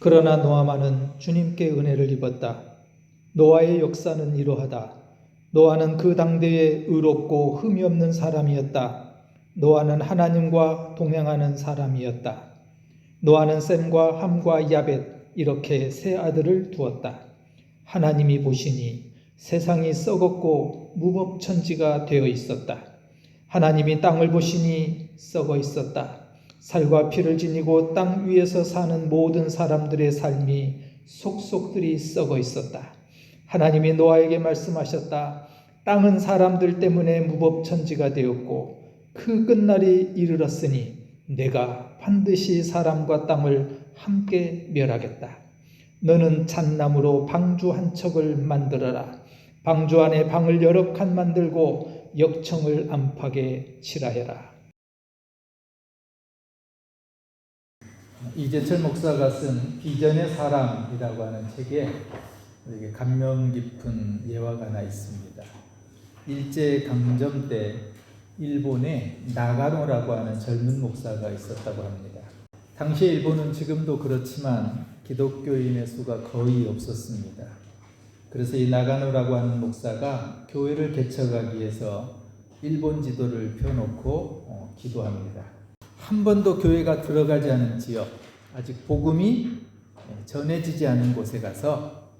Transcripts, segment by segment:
그러나 노아만은 주님께 은혜를 입었다. 노아의 역사는 이러하다. 노아는 그 당대에 의롭고 흠이 없는 사람이었다. 노아는 하나님과 동행하는 사람이었다. 노아는 셈과 함과 야벳 이렇게 세 아들을 두었다. 하나님이 보시니 세상이 썩었고 무법천지가 되어 있었다. 하나님이 땅을 보시니 썩어 있었다. 살과 피를 지니고 땅 위에서 사는 모든 사람들의 삶이 속속들이 썩어 있었다. 하나님이 노아에게 말씀하셨다. 땅은 사람들 때문에 무법천지가 되었고 그 끝날이 이르렀으니 내가 반드시 사람과 땅을 함께 멸하겠다. 너는 잣나무로 방주 한 척을 만들어라. 방주 안에 방을 여러 칸 만들고 역청을 안팎에 칠하여라. 이재철 목사가 쓴 비전의 사람이라고 하는 책에 이게 감명 깊은 예화가 하나 있습니다. 일제 강점 때 일본에 나가노라고 하는 젊은 목사가 있었다고 합니다. 당시 일본은 지금도 그렇지만 기독교인의 수가 거의 없었습니다. 그래서 이 나가노라고 하는 목사가 교회를 개척하기 위해서 일본 지도를 펴놓고 어, 기도합니다. 한 번도 교회가 들어가지 않은 지역, 아직 복음이 전해지지 않은 곳에 가서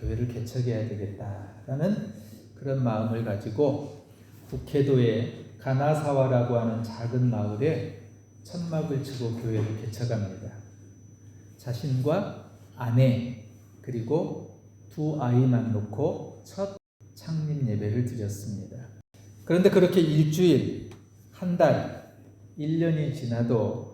교회를 개척해야 되겠다라는 그런 마음을 가지고 북해도의 가나사와라고 하는 작은 마을에 천막을 치고 교회를 개척합니다. 자신과 아내 그리고 두 아이만 놓고 첫 창립 예배를 드렸습니다. 그런데 그렇게 일주일, 한 달, 1년이 지나도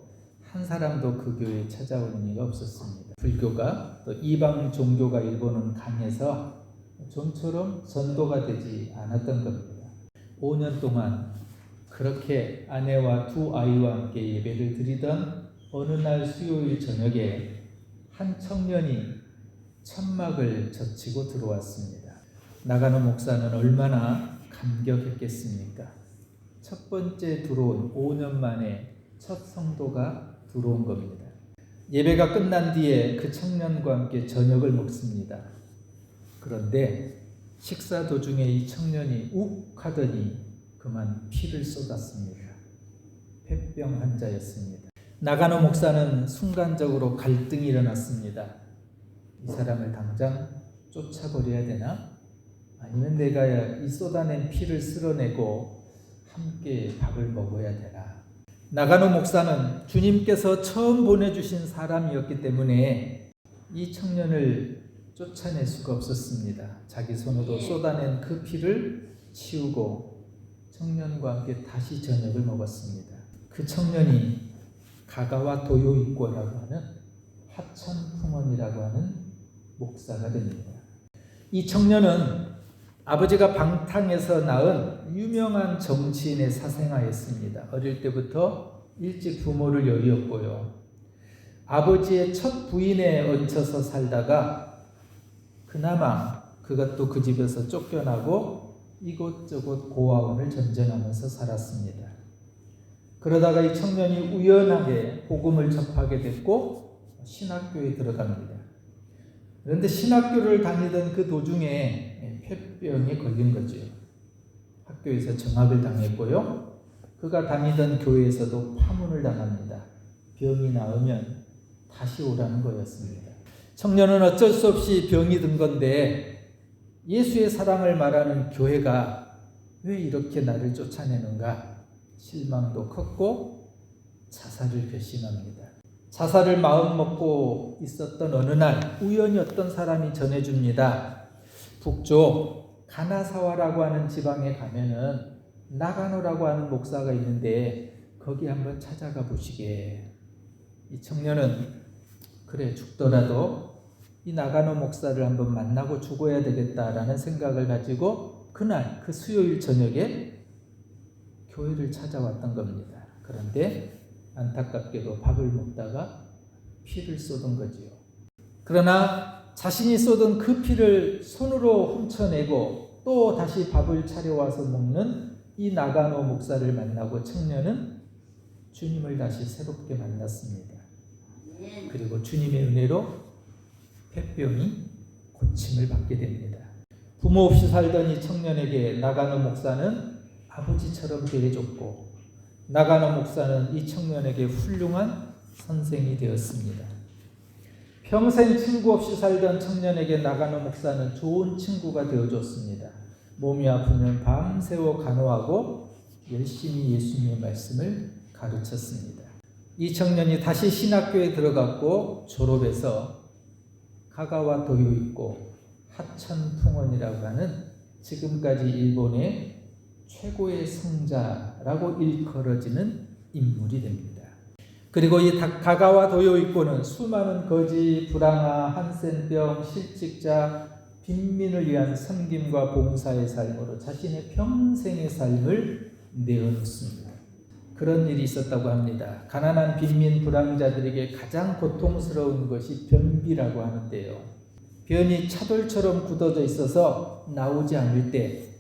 한 사람도 그 교회에 찾아오는 이가 없었습니다. 불교가 또 이방 종교가 일본은 강해서 좀처럼 전도가 되지 않았던 겁니다. 5년 동안 그렇게 아내와 두 아이와 함께 예배를 드리던 어느 날 수요일 저녁에 한 청년이 천막을 젖히고 들어왔습니다. 나가노 목사는 얼마나 감격했겠습니까? 첫 번째 들어온 5년 만에 첫 성도가 들어온 겁니다. 예배가 끝난 뒤에 그 청년과 함께 저녁을 먹습니다. 그런데 식사 도중에 이 청년이 욱 하더니 그만 피를 쏟았습니다. 폐병 환자였습니다. 나가노 목사는 순간적으로 갈등이 일어났습니다. 이 사람을 당장 쫓아버려야 되나? 아니면 내가 이 쏟아낸 피를 쓸어내고 함께 밥을 먹어야 되나? 나가노 목사는 주님께서 처음 보내주신 사람이었기 때문에 이 청년을 쫓아낼 수가 없었습니다. 자기 손으로 쏟아낸 그 피를 치우고 청년과 함께 다시 저녁을 먹었습니다. 그 청년이 가가와 도요이코라고 하는 하천풍원이라고 하는 목사가 됩니다. 이 청년은 아버지가 방탕에서 낳은 유명한 정치인의 사생아였습니다. 어릴 때부터 일찍 부모를 여의었고요. 아버지의 첫 부인에 얹혀서 살다가 그나마 그것도 그 집에서 쫓겨나고 이곳저곳 고아원을 전전하면서 살았습니다. 그러다가 이 청년이 우연하게 복음을 접하게 됐고 신학교에 들어갑니다. 그런데 신학교를 다니던 그 도중에 폐병에 걸린 거죠. 학교에서 정학을 당했고요. 그가 다니던 교회에서도 파문을 당합니다. 병이 나으면 다시 오라는 거였습니다. 청년은 어쩔 수 없이 병이 든 건데 예수의 사랑을 말하는 교회가 왜 이렇게 나를 쫓아내는가 실망도 컸고 자살을 결심합니다. 자살을 마음 먹고 있었던 어느 날 우연히 어떤 사람이 전해줍니다. 북쪽 가나사와라고 하는 지방에 가면은 나가노라고 하는 목사가 있는데 거기 한번 찾아가 보시게. 이 청년은 그래 죽더라도 이 나가노 목사를 한번 만나고 죽어야 되겠다라는 생각을 가지고 그날 그 수요일 저녁에 교회를 찾아왔던 겁니다. 그런데 안타깝게도 밥을 먹다가 피를 쏟은 거지요. 그러나 자신이 쏟은 그 피를 손으로 훔쳐내고 또 다시 밥을 차려와서 먹는 이 나가노 목사를 만나고 청년은 주님을 다시 새롭게 만났습니다. 그리고 주님의 은혜로 폐병이 고침을 받게 됩니다. 부모 없이 살던 이 청년에게 나가노 목사는 아버지처럼 대해줬고 나가노 목사는 이 청년에게 훌륭한 선생이 되었습니다. 평생 친구 없이 살던 청년에게 나가노 목사는 좋은 친구가 되어줬습니다. 몸이 아프면 밤새워 간호하고 열심히 예수님의 말씀을 가르쳤습니다. 이 청년이 다시 신학교에 들어갔고 졸업해서 가가와 도요 있고 하천풍원이라고 하는 지금까지 일본의 최고의 성자라고 일컬어지는 인물이 됩니다. 그리고 이 가가와 도요 있고는 수많은 거지, 불황아, 한센병, 실직자, 빈민을 위한 섬김과 봉사의 삶으로 자신의 평생의 삶을 내어놓습니다. 그런 일이 있었다고 합니다. 가난한 빈민 불황자들에게 가장 고통스러운 것이 변비라고 하는데요. 변이 차돌처럼 굳어져 있어서 나오지 않을 때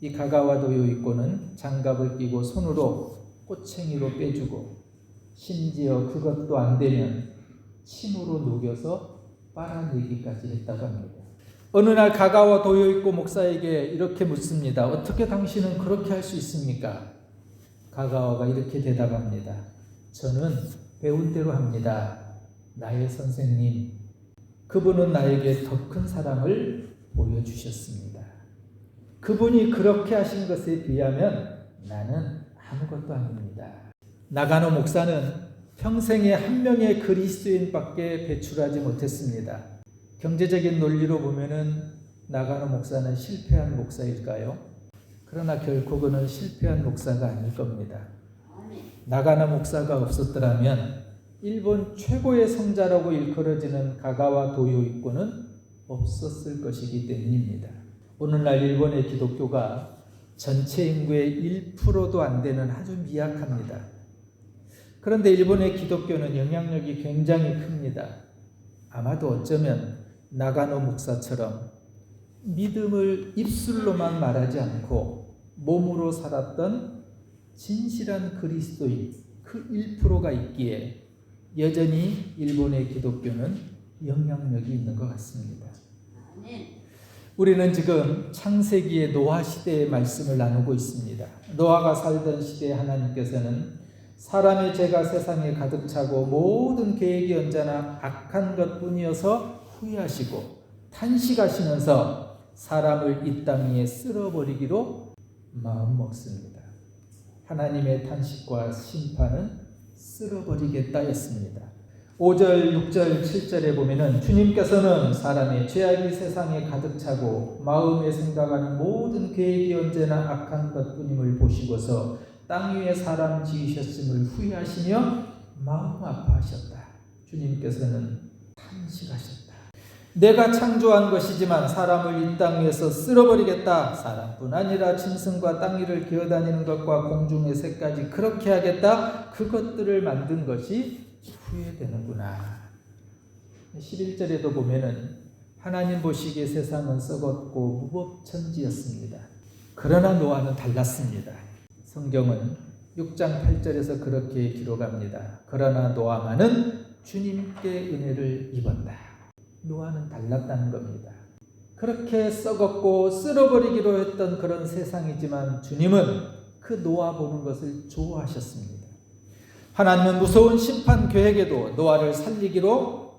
이 가가와 도요 있고는 장갑을 끼고 손으로 꼬챙이로 빼주고 심지어 그것도 안 되면 침으로 녹여서 빨아내기까지 했다고 합니다. 어느 날 가가와 도요 있고 목사에게 이렇게 묻습니다. 어떻게 당신은 그렇게 할 수 있습니까? 가가와가 이렇게 대답합니다. 저는 배운 대로 합니다. 나의 선생님, 그분은 나에게 더 큰 사랑을 보여주셨습니다. 그분이 그렇게 하신 것에 비하면 나는 아무것도 아닙니다. 나가노 목사는 평생에 한 명의 그리스도인밖에 배출하지 못했습니다. 경제적인 논리로 보면은 나가노 목사는 실패한 목사일까요? 그러나 결코 그는 실패한 목사가 아닐 겁니다. 나가노 목사가 없었더라면 일본 최고의 성자라고 일컬어지는 가가와 도요 입고는 없었을 것이기 때문입니다. 오늘날 일본의 기독교가 전체 인구의 1%도 안 되는 아주 미약합니다. 그런데 일본의 기독교는 영향력이 굉장히 큽니다. 아마도 어쩌면 나가노 목사처럼 믿음을 입술로만 말하지 않고 몸으로 살았던 진실한 그리스도인 그 1%가 있기에 여전히 일본의 기독교는 영향력이 있는 것 같습니다. 우리는 지금 창세기의 노아 시대의 말씀을 나누고 있습니다. 노아가 살던 시대에 하나님께서는 사람의 죄가 세상에 가득 차고 모든 계획이 언제나 악한 것 뿐이어서 후회하시고 탄식하시면서 사람을 이 땅 위에 쓸어버리기로 마음 먹습니다. 하나님의 탄식과 심판은 쓸어버리겠다 였습니다. 5절, 6절, 7절에 보면은 주님께서는 사람의 죄악이 세상에 가득 차고 마음에 생각하는 모든 계획이 언제나 악한 것뿐임을 보시고서 땅 위에 사람 지으셨음을 후회하시며 마음 아파하셨다. 주님께서는 탄식하셨다. 내가 창조한 것이지만 사람을 이 땅 위에서 쓸어버리겠다. 사람뿐 아니라 짐승과 땅 위를 기어다니는 것과 공중의 새까지 그렇게 하겠다. 그것들을 만든 것이 후회되는구나. 11절에도 보면은 하나님 보시기에 세상은 썩었고 무법천지였습니다. 그러나 노아는 달랐습니다. 성경은 6장 8절에서 그렇게 기록합니다. 그러나 노아만은 주님께 은혜를 입었다. 노아는 달랐다는 겁니다. 그렇게 썩었고 쓸어버리기로 했던 그런 세상이지만 주님은 그 노아 보는 것을 좋아하셨습니다. 하나님은 무서운 심판 계획에도 노아를 살리기로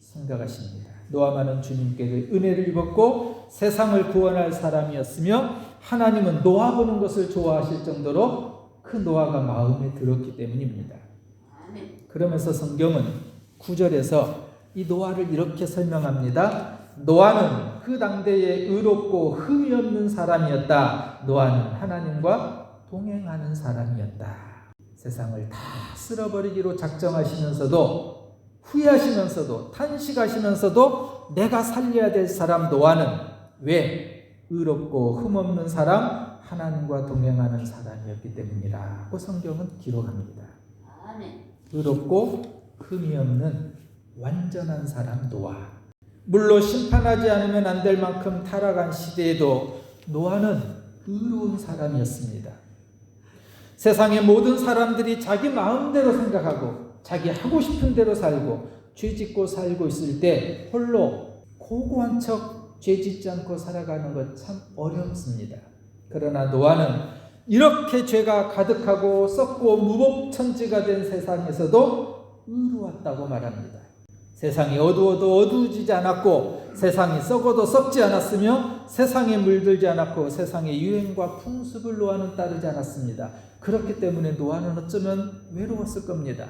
생각하십니다. 노아만은 주님께 은혜를 입었고 세상을 구원할 사람이었으며 하나님은 노아 보는 것을 좋아하실 정도로 그 노아가 마음에 들었기 때문입니다. 그러면서 성경은 9절에서 이 노아를 이렇게 설명합니다. 노아는 그 당대에 의롭고 흠이 없는 사람이었다. 노아는 하나님과 동행하는 사람이었다. 세상을 다 쓸어버리기로 작정하시면서도 후회하시면서도 탄식하시면서도 내가 살려야 될 사람 노아는 왜 의롭고 흠없는 사람 하나님과 동행하는 사람이었기 때문이라고 성경은 기록합니다. 의롭고 흠이 없는 완전한 사람 노아. 물로 심판하지 않으면 안 될 만큼 타락한 시대에도 노아는 의로운 사람이었습니다. 세상의 모든 사람들이 자기 마음대로 생각하고 자기 하고 싶은 대로 살고 죄 짓고 살고 있을 때 홀로 고고한 척 죄 짓지 않고 살아가는 것참 어렵습니다. 그러나 노아는 이렇게 죄가 가득하고 썩고 무법천지가 된 세상에서도 의로웠다고 말합니다. 세상이 어두워도 어두워지지 않았고 세상이 썩어도 썩지 않았으며 세상에 물들지 않았고 세상의 유행과 풍습을 노아는 따르지 않았습니다. 그렇기 때문에 노아는 어쩌면 외로웠을 겁니다.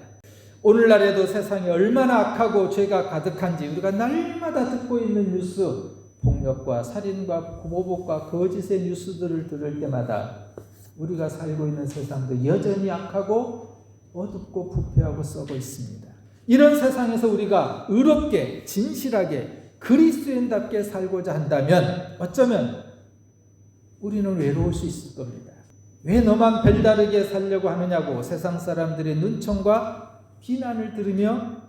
오늘날에도 세상이 얼마나 악하고 죄가 가득한지 우리가 날마다 듣고 있는 뉴스, 폭력과 살인과 보복과 거짓의 뉴스들을 들을 때마다 우리가 살고 있는 세상도 여전히 악하고 어둡고 부패하고 썩어 있습니다. 이런 세상에서 우리가 의롭게 진실하게 그리스도인답게 살고자 한다면 어쩌면 우리는 외로울 수 있을 겁니다. 왜 너만 별다르게 살려고 하느냐고 세상 사람들의 눈총과 비난을 들으며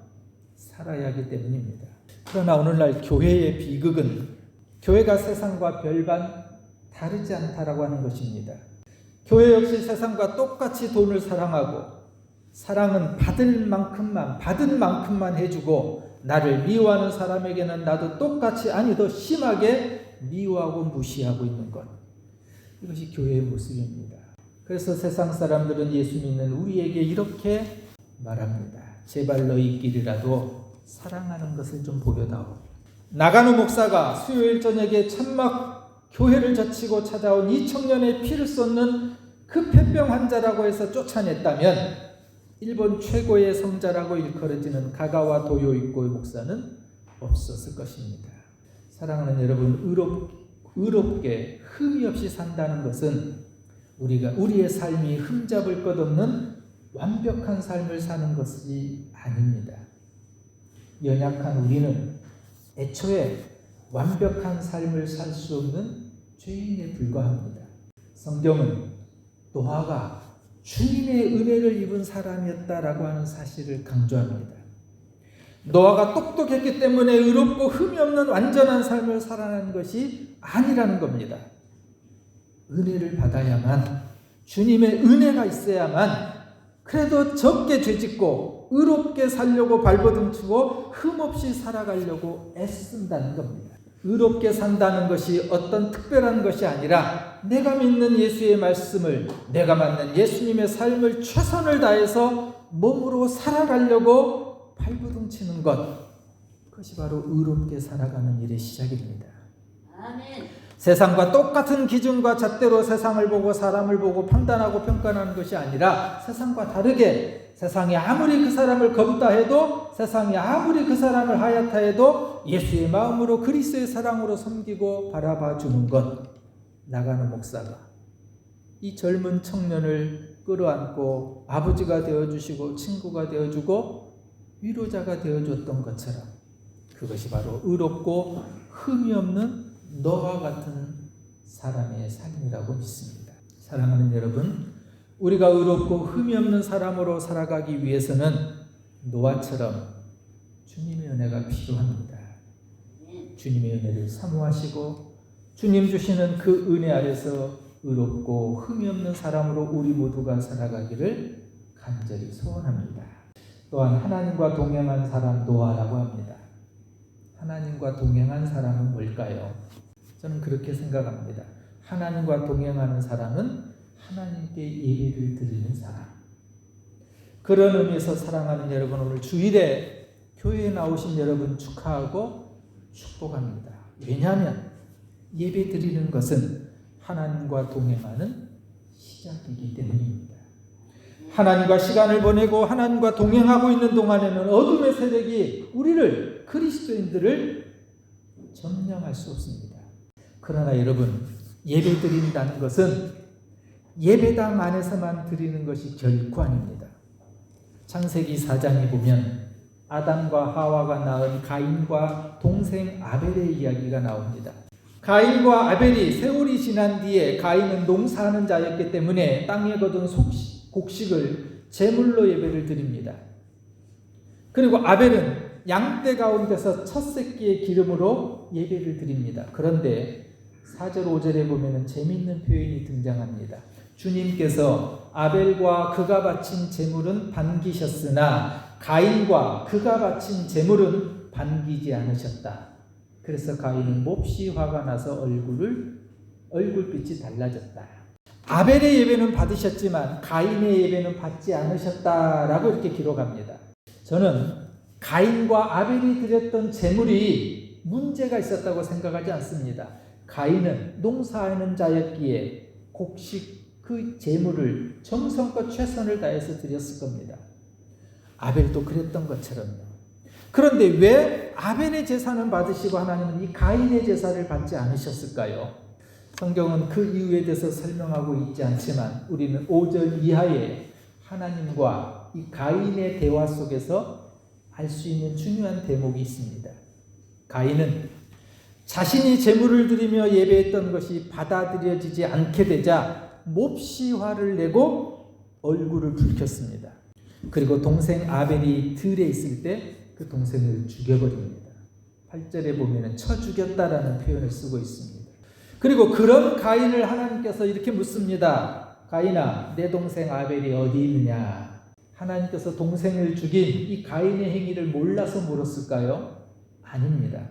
살아야 하기 때문입니다. 그러나 오늘날 교회의 비극은 교회가 세상과 별반 다르지 않다라고 하는 것입니다. 교회 역시 세상과 똑같이 돈을 사랑하고 사랑은 받을 만큼만 받은 만큼만 해주고 나를 미워하는 사람에게는 나도 똑같이 아니 더 심하게 미워하고 무시하고 있는 것 이것이 교회의 모습입니다. 그래서 세상 사람들은 예수 믿는 우리에게 이렇게 말합니다. 제발 너희 길이라도 사랑하는 것을 좀 보여다오. 나가노 목사가 수요일 저녁에 천막 교회를 젖히고 찾아온 이 청년의 피를 쏟는 그 폐병 환자라고 해서 쫓아냈다면 일본 최고의 성자라고 일컬어지는 가가와 도요이코의 목사는 없었을 것입니다. 사랑하는 여러분, 의롭, 의롭게 흠이 없이 산다는 것은 우리가 우리의 삶이 흠잡을 것 없는 완벽한 삶을 사는 것이 아닙니다. 연약한 우리는 애초에 완벽한 삶을 살 수 없는 죄인에 불과합니다. 성경은 노아가 주님의 은혜를 입은 사람이었다라고 하는 사실을 강조합니다. 노아가 똑똑했기 때문에 의롭고 흠이 없는 완전한 삶을 살아가는 것이 아니라는 겁니다. 은혜를 받아야만 주님의 은혜가 있어야만 그래도 적게 죄짓고 의롭게 살려고 발버둥치고 흠없이 살아가려고 애쓴다는 겁니다. 의롭게 산다는 것이 어떤 특별한 것이 아니라 내가 믿는 예수의 말씀을 내가 맞는 예수님의 삶을 최선을 다해서 몸으로 살아가려고 발버둥치는 것 그것이 바로 의롭게 살아가는 일의 시작입니다. 아멘. 세상과 똑같은 기준과 잣대로 세상을 보고 사람을 보고 판단하고 평가하는 것이 아니라 세상과 다르게 세상이 아무리 그 사람을 겁다 해도 세상이 아무리 그 사람을 하얗다 해도 예수의 마음으로 그리스도의 사랑으로 섬기고 바라봐 주는 것. 나가는 목사가 이 젊은 청년을 끌어안고 아버지가 되어 주시고 친구가 되어 주고 위로자가 되어 줬던 것처럼 그것이 바로 의롭고 흠이 없는 너와 같은 사람의 삶이라고 믿습니다. 사랑하는 여러분, 우리가 의롭고 흠이 없는 사람으로 살아가기 위해서는 노아처럼 주님의 은혜가 필요합니다. 주님의 은혜를 사모하시고 주님 주시는 그 은혜 아래서 의롭고 흠이 없는 사람으로 우리 모두가 살아가기를 간절히 소원합니다. 또한 하나님과 동행한 사람 노아라고 합니다. 하나님과 동행한 사람은 뭘까요? 저는 그렇게 생각합니다. 하나님과 동행하는 사람은 하나님께 예배를 드리는 사람. 그런 의미에서 사랑하는 여러분 오늘 주일에 교회에 나오신 여러분 축하하고 축복합니다. 왜냐하면 예배 드리는 것은 하나님과 동행하는 시작이기 때문입니다. 하나님과 시간을 보내고 하나님과 동행하고 있는 동안에는 어둠의 세력이 우리를 그리스도인들을 점령할 수 없습니다. 그러나 여러분 예배 드린다는 것은 예배당 안에서만 드리는 것이 결코 아닙니다. 창세기 4장에 보면 아담과 하와가 낳은 가인과 동생 아벨의 이야기가 나옵니다. 가인과 아벨이 세월이 지난 뒤에 가인은 농사하는 자였기 때문에 땅에 거둔 속시, 곡식을 제물로 예배를 드립니다. 그리고 아벨은 양떼 가운데서 첫 새끼의 기름으로 예배를 드립니다. 그런데 4절 5절에 보면 재밌는 표현이 등장합니다. 주님께서 아벨과 그가 바친 제물은 반기셨으나 가인과 그가 바친 제물은 반기지 않으셨다. 그래서 가인은 몹시 화가 나서 얼굴을 얼굴빛이 달라졌다. 아벨의 예배는 받으셨지만 가인의 예배는 받지 않으셨다라고 이렇게 기록합니다. 저는 가인과 아벨이 드렸던 제물이 문제가 있었다고 생각하지 않습니다. 가인은 농사하는 자였기에 곡식 그 제물을 정성과 최선을 다해서 드렸을 겁니다. 아벨도 그랬던 것처럼요. 그런데 왜 아벨의 제사는 받으시고 하나님은 이 가인의 제사를 받지 않으셨을까요? 성경은 그 이유에 대해서 설명하고 있지 않지만 우리는 5절 이하에 하나님과 이 가인의 대화 속에서 알 수 있는 중요한 대목이 있습니다. 가인은 자신이 제물을 드리며 예배했던 것이 받아들여지지 않게 되자 몹시 화를 내고 얼굴을 붉혔습니다. 그리고 동생 아벨이 들에 있을 때 그 동생을 죽여버립니다. 8절에 보면 쳐 죽였다라는 표현을 쓰고 있습니다. 그리고 그런 가인을 하나님께서 이렇게 묻습니다. 가인아, 내 동생 아벨이 어디 있느냐? 하나님께서 동생을 죽인 이 가인의 행위를 몰라서 물었을까요? 아닙니다.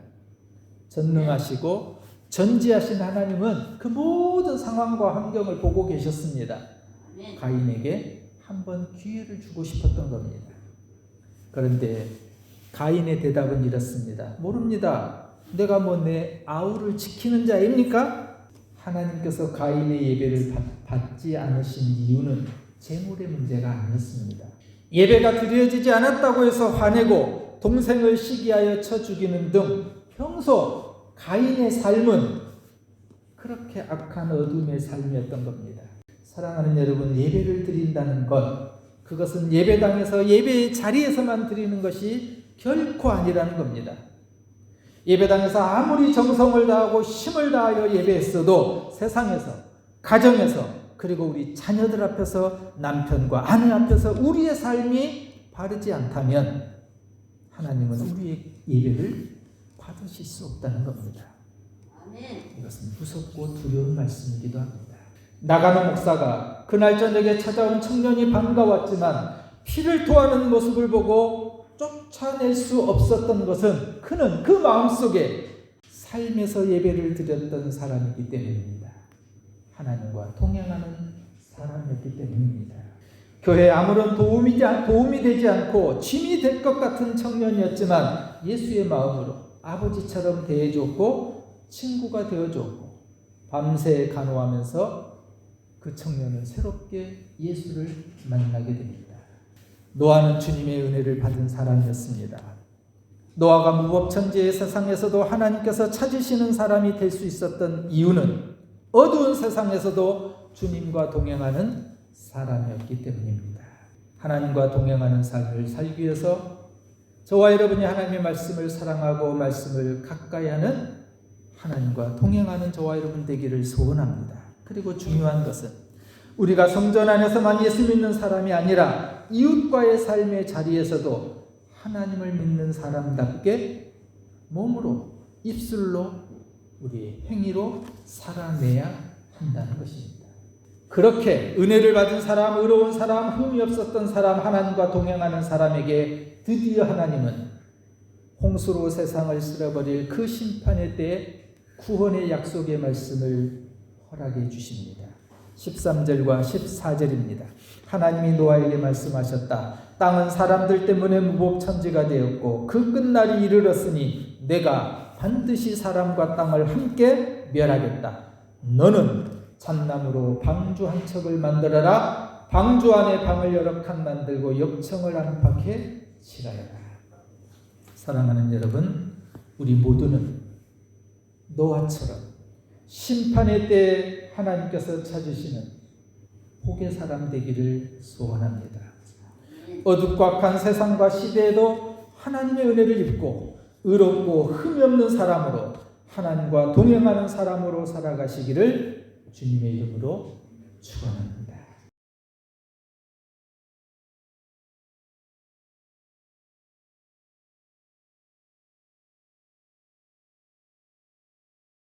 전능하시고 전지하신 하나님은 그 모든 상황과 환경을 보고 계셨습니다. 가인에게 한 번 기회를 주고 싶었던 겁니다. 그런데 가인의 대답은 이렇습니다. 모릅니다. 내가 뭐 내 아우를 지키는 자입니까? 하나님께서 가인의 예배를 받 지 않으신 이유는 재물의 문제가 아니었습니다. 예배가 드려지지 않았다고 해서 화내고 동생을 시기하여 쳐 죽이는 등 평소 가인의 삶은 그렇게 악한 어둠의 삶이었던 겁니다. 사랑하는 여러분, 예배를 드린다는 것, 그것은 예배당에서 예배의 자리에서만 드리는 것이 결코 아니라는 겁니다. 예배당에서 아무리 정성을 다하고 힘을 다하여 예배했어도 세상에서, 가정에서, 그리고 우리 자녀들 앞에서 남편과 아내 앞에서 우리의 삶이 바르지 않다면 하나님은 우리의 예배를 받으실 수 없다는 겁니다. 이것은 무섭고 두려운 말씀이기도 합니다. 나가는 목사가 그날 저녁에 찾아온 청년이 반가웠지만 피를 토하는 모습을 보고 쫓아낼 수 없었던 것은 그는 그 마음속에 삶에서 예배를 드렸던 사람이기 때문입니다. 하나님과 동행하는 사람이었기 때문입니다. 교회에 아무런 도움이, 도움이 되지 않고 짐이 될 것 같은 청년이었지만 예수의 마음으로 아버지처럼 대해줬고 친구가 되어줬고 밤새 간호하면서 그 청년은 새롭게 예수를 만나게 됩니다. 노아는 주님의 은혜를 받은 사람이었습니다. 노아가 무법천지의 세상에서도 하나님께서 찾으시는 사람이 될 수 있었던 이유는 어두운 세상에서도 주님과 동행하는 사람이었기 때문입니다. 하나님과 동행하는 삶을 살기 위해서 저와 여러분이 하나님의 말씀을 사랑하고 말씀을 가까이 하는 하나님과 동행하는 저와 여러분 되기를 소원합니다. 그리고 중요한 것은 우리가 성전 안에서만 예수 믿는 사람이 아니라 이웃과의 삶의 자리에서도 하나님을 믿는 사람답게 몸으로 입술로 우리 행위로 살아내야 한다는 것입니다. 그렇게 은혜를 받은 사람, 의로운 사람, 흠이 없었던 사람, 하나님과 동행하는 사람에게 드디어 하나님은 홍수로 세상을 쓸어버릴 그 심판의 때에 구원의 약속의 말씀을 허락해 주십니다. 13절과 14절입니다. 하나님이 노아에게 말씀하셨다. 땅은 사람들 때문에 무법천지가 되었고 그 끝날이 이르렀으니 내가 반드시 사람과 땅을 함께 멸하겠다. 너는 참나무로 방주 한 척을 만들어라. 방주 안에 방을 여러 칸 만들고 역청을 안팎에 칠하여라. 사랑하는 여러분, 우리 모두는 노아처럼 심판의 때 하나님께서 찾으시는 복의 사람 되기를 소원합니다. 어둡고 악한 세상과 시대에도 하나님의 은혜를 입고 의롭고 흠이 없는 사람으로 하나님과 동행하는 사람으로 살아가시기를 주님의 이름으로 축원합니다.